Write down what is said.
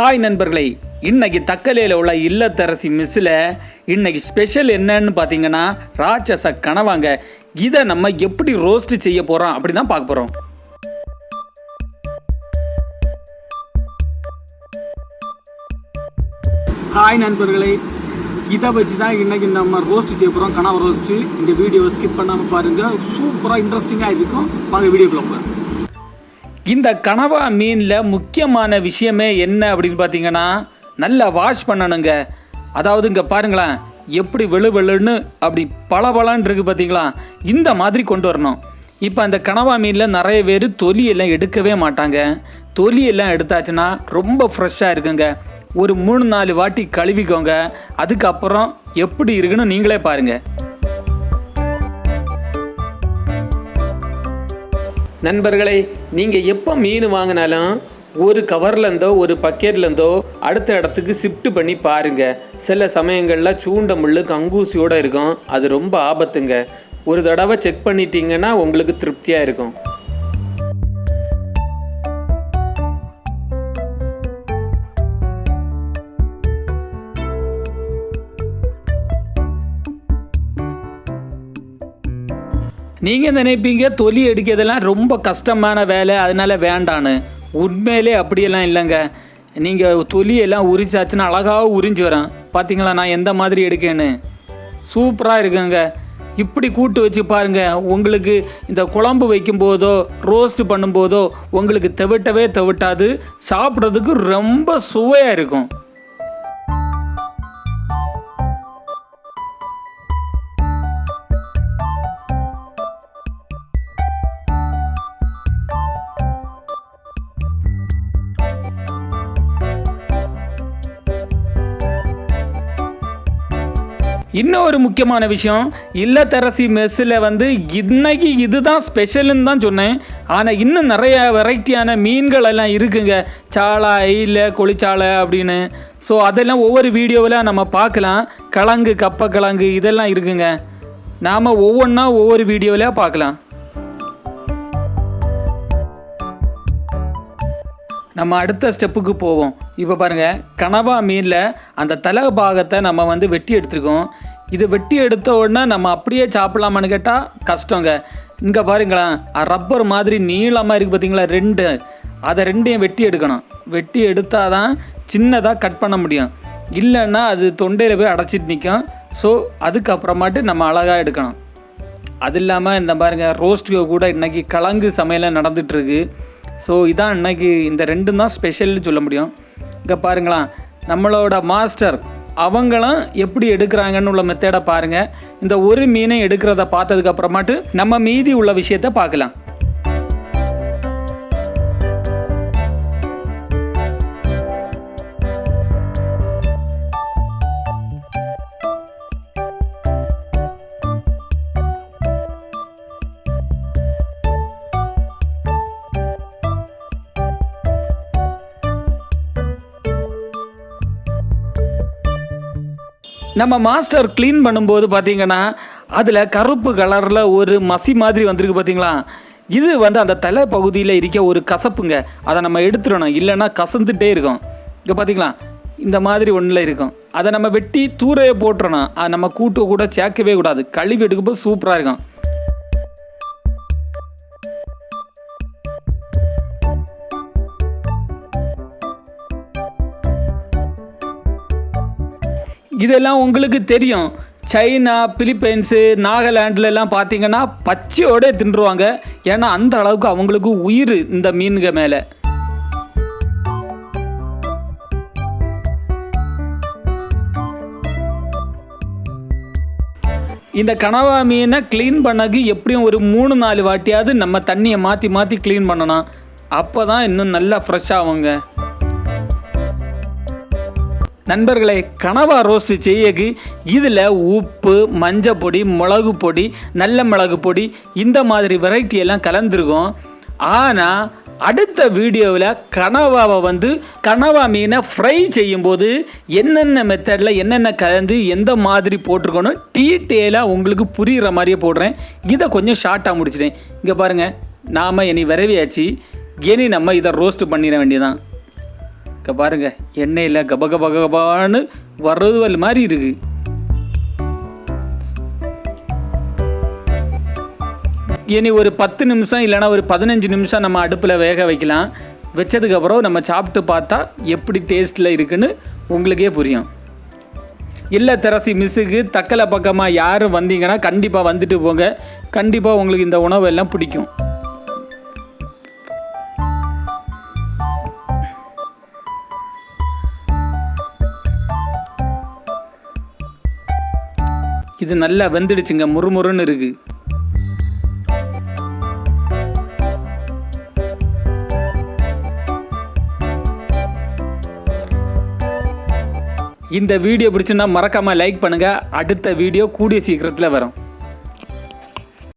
Hi நண்பர்களே இன்னைக்கு தக்கலையில் உள்ள இல்லத்தரசி மிஸ்ஸில் இன்னைக்கு ஸ்பெஷல் என்னன்னு பார்த்தீங்கன்னா ராட்சச கனவாங்க. இதை நம்ம எப்படி ரோஸ்ட் செய்ய போகிறோம் அப்படி தான் பார்க்க போகிறோம் ஹாய் நண்பர்களே இதை வச்சு தான் இன்னைக்கு நம்ம ரோஸ்ட் செய்ய போகிறோம் கனவை ரோஸ்ட்டு இந்த வீடியோவை ஸ்கிப் பண்ணாமல் பாருங்கள் சூப்பராக இன்ட்ரெஸ்டிங்காக இருக்கும். வாங்க வீடியோக்குள்ள போகிறேன் இந்த கனவா மீனில் முக்கியமான விஷயமே என்ன அப்படின்னு பார்த்தீங்கன்னா நல்லா வாஷ் பண்ணணுங்க. அதாவது இங்கே பாருங்களேன் எப்படி வெளு வெளுன்னு அப்படி பளபளன்னு இருக்குது பார்த்தீங்களா இந்த மாதிரி கொண்டு வரணும். இப்போ அந்த கனவா மீனில் நிறைய பேர் தொலியெல்லாம் எடுக்கவே மாட்டாங்க. தொலியெல்லாம் எடுத்தாச்சுன்னா ரொம்ப ஃப்ரெஷ்ஷாக இருக்குங்க. ஒரு மூணு நாலு வாட்டி கழுவிக்கோங்க. அதுக்கப்புறம் எப்படி இருக்குன்னு நீங்களே பாருங்கள் நண்பர்களே நீங்கள் எப்போ மீன் வாங்கினாலும் ஒரு கவர்லேருந்தோ ஒரு பக்கெட்லேருந்தோ அடுத்த இடத்துக்கு ஷிஃப்ட் பண்ணி பாருங்க. சில சமயங்களில் சூண்ட முள் கங்கூசியோடு இருக்கும். அது ரொம்ப ஆபத்துங்க. ஒரு தடவை செக் பண்ணிட்டீங்கன்னா உங்களுக்கு திருப்தியாக இருக்கும். நீங்கள் நினைப்பீங்க தொலி எடுக்கிறதெல்லாம் ரொம்ப கஷ்டமான வேலை அதனால் வேண்டான்னு. உண்மையிலே அப்படியெல்லாம் இல்லைங்க. நீங்கள் தொலியெல்லாம் உரிச்சாச்சுன்னா அழகாக உறிஞ்சு வரேன் பார்த்தீங்களா நான் எந்த மாதிரி எடுக்கேன்னு? சூப்பராக இருக்குங்க. இப்படி கூட்டு வச்சு பாருங்க உங்களுக்கு இந்த குழம்பு வைக்கும்போதோ ரோஸ்ட் பண்ணும்போதோ உங்களுக்கு தெவிட்டவே தெவிட்டாது. சாப்பிட்றதுக்கு ரொம்ப சுவையாக இருக்கும். இன்னும் ஒரு முக்கியமான விஷயம் இல்லத்தரசி மெஸ்ஸில் வந்து இன்னைக்கு இதுதான் ஸ்பெஷல்னு தான் சொன்னேன். ஆனால் இன்னும் நிறைய வெரைட்டியான மீன்கள் எல்லாம் இருக்குங்க. சாளா இல்லை கொளிச்சாலை அப்படின்னு. ஸோ அதெல்லாம் ஒவ்வொரு வீடியோவில் நம்ம பார்க்கலாம். கிழங்கு கப்பக்கிழங்கு இதெல்லாம் இருக்குங்க. நாம் ஒவ்வொன்றா ஒவ்வொரு வீடியோவில் பார்க்கலாம். நம்ம அடுத்த ஸ்டெப்புக்கு போவோம். இப்போ பாருங்கள் கனவா மீனில் அந்த தலை பாகத்தை நம்ம வந்து வெட்டி எடுத்துருக்கோம். இது வெட்டி எடுத்த உடனே நம்ம அப்படியே சாப்பிட்லாமான்னு கேட்டால் கஷ்டங்க. இங்கே பாருங்களேன் ரப்பர் மாதிரி நீளமாக இருக்குது பார்த்தீங்களா ரெண்டு. அதை ரெண்டையும் வெட்டி எடுக்கணும். வெட்டி எடுத்தால் தான் சின்னதாக கட் பண்ண முடியும். இல்லைன்னா அது தொண்டையில் போய் அடைச்சிட்டு நிற்கும் ஸோ அதுக்கப்புறமாட்டு நம்ம அழகாக எடுக்கணும். அது இல்லாமல் இந்த பாருங்க ரோஸ்ட்டுக்கு கூட இன்றைக்கி கிழங்கு சமையலாக நடந்துகிட்ருக்கு ஸோ இதான் இன்னைக்கு இந்த ரெண்டும் தான் ஸ்பெஷல்னு சொல்ல முடியும். இங்கே பாருங்களேன் நம்மளோட மாஸ்டர் அவங்களும் எப்படி எடுக்கிறாங்கன்னு உள்ள மெத்தேடை பாருங்கள் இந்த ஒரு மீனை எடுக்கிறத பார்த்ததுக்கப்புறமாட்டு நம்ம மீதி உள்ள விஷயத்த பார்க்கலாம். நம்ம மாஸ்டர் க்ளீன் பண்ணும்போது பார்த்தீங்கன்னா அதில் கருப்பு கலரில் ஒரு மசி மாதிரி வந்திருக்கு பார்த்தீங்களா இது வந்து அந்த தலை பகுதியில் இருக்க ஒரு கசப்புங்க. அதை நம்ம எடுத்துடணும். இல்லைன்னா கசந்துட்டே இருக்கும். இங்கே பார்த்தீங்களா இந்த மாதிரி ஒன்றில் இருக்கும். அதை நம்ம வெட்டி தூரையை போட்டுறணும். அதை நம்ம கூட்டு கூட சேர்க்கவே கூடாது. கழுவி எடுக்கும்போது சூப்பராக இருக்கும். இதெல்லாம் உங்களுக்கு தெரியும். சைனா பிலிப்பைன்ஸு நாகாலாண்டில் பார்த்தீங்கன்னா பச்சையோட தின்றுவாங்க. ஏன்னா அந்த அளவுக்கு அவங்களுக்கு உயிர் இந்த மீனுங்க மேலே. இந்த கனவா மீனை க்ளீன் பண்ணக்கு எப்படியும் ஒரு மூணு நாலு வாட்டியாவது நம்ம தண்ணியை மாற்றி மாற்றி க்ளீன் பண்ணணும். அப்போ தான் இன்னும் நல்லா ஃப்ரெஷ்ஷாகுங்க நண்பர்களை கனவா ரோஸ்ட் செய்யக்கு இதில் உப்பு மஞ்சள் பொடி மிளகு பொடி நல்ல மிளகு பொடி இந்த மாதிரி வெரைட்டி எல்லாம் கலந்துருக்கும் ஆனால் அடுத்த வீடியோவில் கனவாவை வந்து கனவா மீனை ஃப்ரை செய்யும்போது என்னென்ன மெத்தடில் என்னென்ன கலந்து எந்த மாதிரி போட்டிருக்கணும் டீட்டெயிலாக உங்களுக்கு புரிகிற மாதிரியே போடுறேன். இதை கொஞ்சம் ஷார்ட்டாக முடிச்சிட்டேன். இங்கே பாருங்கள் நாம் இனி விரவியாச்சு. இனி நம்ம இதை ரோஸ்ட் பண்ணிட வேண்டியதான் இங்கே பாருங்கள் எண்ணெயில் கபகபகபான்னு வர்றது மாதிரி இருக்குது இனி ஒரு பத்து நிமிஷம் இல்லைன்னா ஒரு பதினஞ்சு நிமிஷம் நம்ம அடுப்பில் வேக வைக்கலாம். வச்சதுக்கப்புறம் நம்ம சாப்பிட்டு பார்த்தா எப்படி டேஸ்ட்டில் இருக்குன்னு உங்களுக்கே புரியும். இல்லை தெரசி மிஸ்ஸுக்கு தக்கலை பக்கமாக யாரும் வந்தீங்கன்னா கண்டிப்பாக வந்துட்டு போங்க. கண்டிப்பாக உங்களுக்கு இந்த உணவு எல்லாம் பிடிக்கும். இது நல்லா வெந்துடுச்சுங்க முறுமுறுன்னு இருக்குது இந்த வீடியோ பிடிச்சுன்னா மறக்காமல் லைக் பண்ணுங்கள் அடுத்த வீடியோ கூடிய சீக்கிரத்தில் வரும்.